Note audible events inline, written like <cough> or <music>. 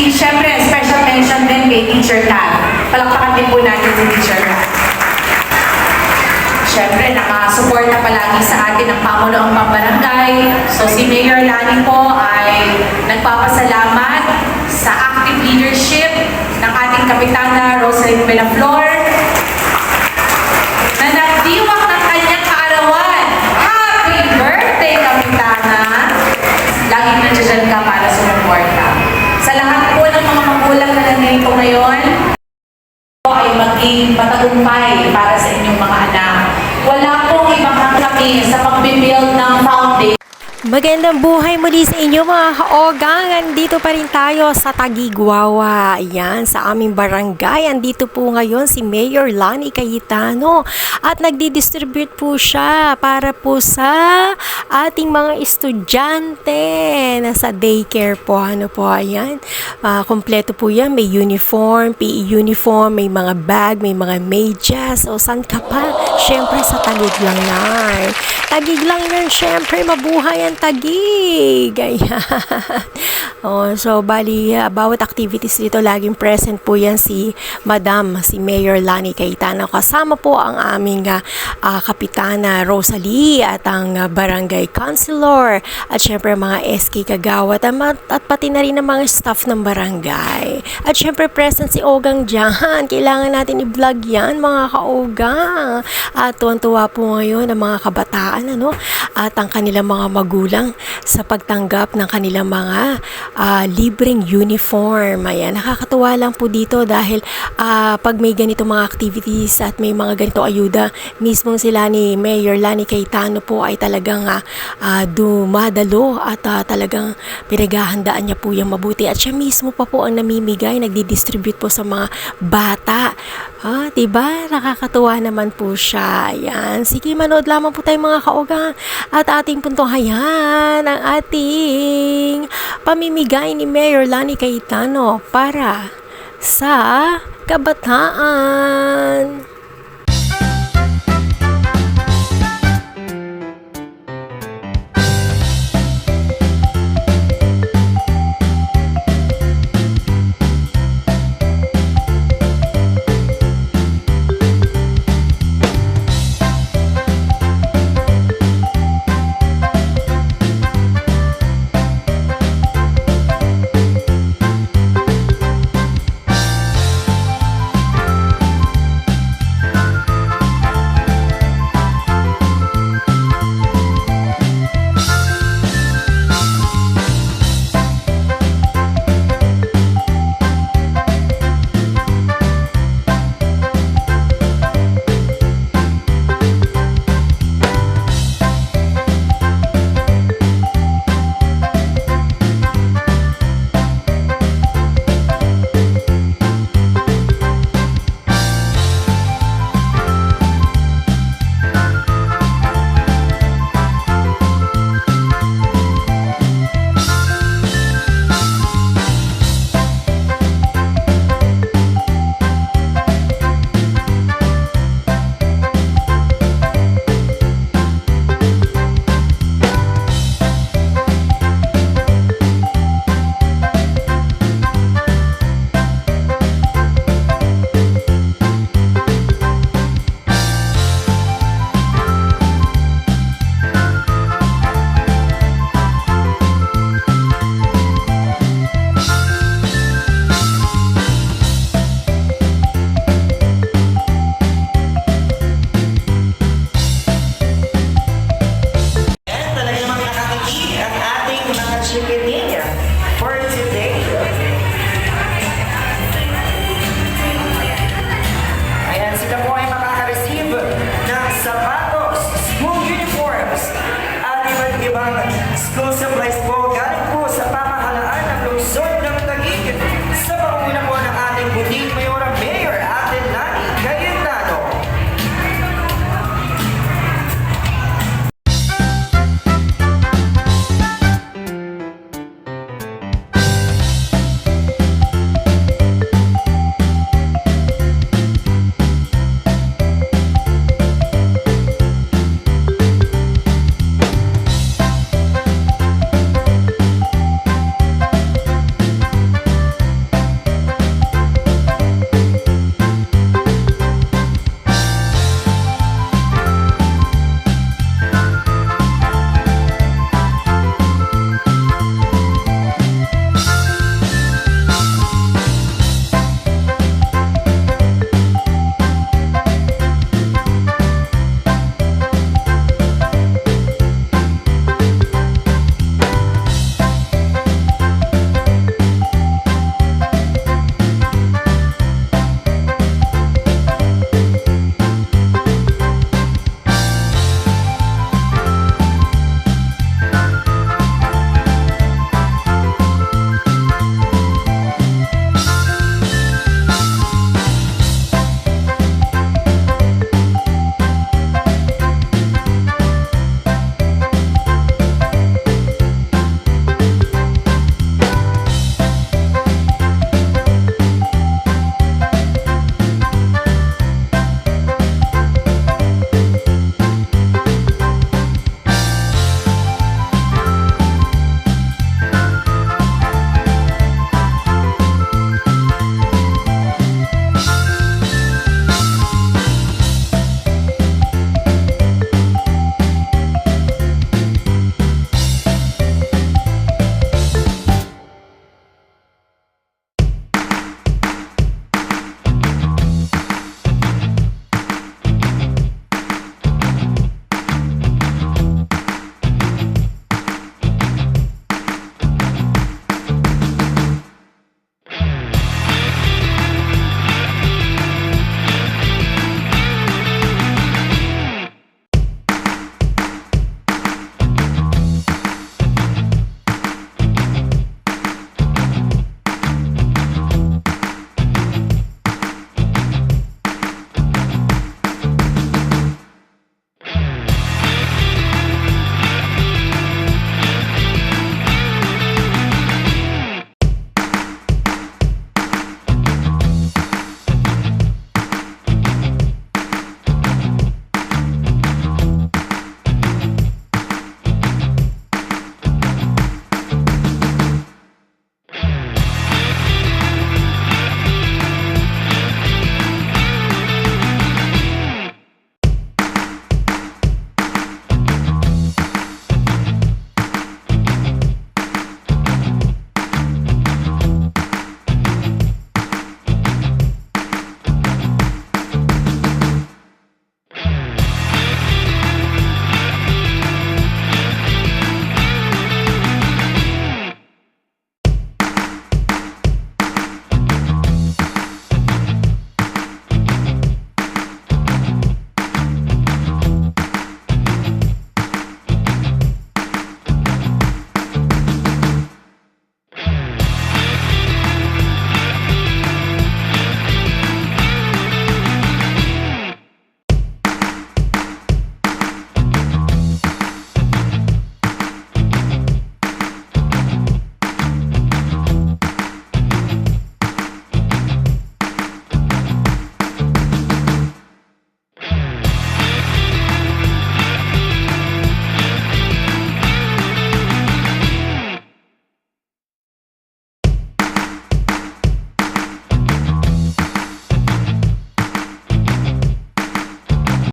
si, syempre, special mention din kay Teacher Kat. Palakpakan din po natin si Teacher Kat. Siyempre, nakasuporta palagi sa atin ang pamunuang pambarangay. So si Mayor Lani po ay nagpapasalamat sa active leadership ng ating Kapitana Rosalind Belaflor na nagdiwak ng kanyang kaarawan. Happy birthday, Kapitana! Laging nandiyan ka para sumuporta. Sa lahat po ng mga magulang na nandito ngayon, po ay maging matagumpay para sa inyong mga anak. Wala pong ibang kami sa pagbibuild. Magandang buhay muli sa inyo mga kaogang. Andito pa rin tayo sa Tagigwawa. Ayan, sa aming barangay. Andito po ngayon si Mayor Lani Cayetano. At nagdi-distribute po siya para po sa ating mga estudyante na sa daycare po. Ano po, ayan. Ah, kompleto po yan. May uniform, PE uniform, may mga bag, may mga medyas. O saan ka pa? Siyempre sa Tagig lang yan. Tagig lang yan, syempre. Mabuhay ang tagig. Ayan. <laughs> oh, so, bali, uh, bawat activities dito, laging present po yan si Madam, si Mayor Lani Cayetano. Kasama po ang aming uh, uh, Kapitana Rosalie at ang uh, Barangay Councilor at syempre mga SK Kagawat at, at pati na rin ang mga staff ng barangay. At syempre present si Ogang dyan. Kailangan natin i-vlog yan mga kaogang. At tuwan-tuwa po ngayon ang mga kabataan ano, at ang kanilang mga magulang sa pagtanggap ng kanilang mga ah, libreng uniform. Ayan, nakakatuwa lang po dito dahil ah, pag may ganito mga activities at may mga ganito ayuda, mismo sila ni Mayor Lani Cayetano po ay talagang ah, ah, dumadalo at ah, talagang pinaghahandaan niya po yung mabuti. At siya mismo pa po ang namimigay, nagdi-distribute po sa mga bata. Ah, 'di ba? Nakakatuwa naman po siya. Ayan. Sige, manood lamang po tayo mga kaogang at ating puntuhayan ang ating pamimigay ni Mayor Lani Cayetano para sa kabataan.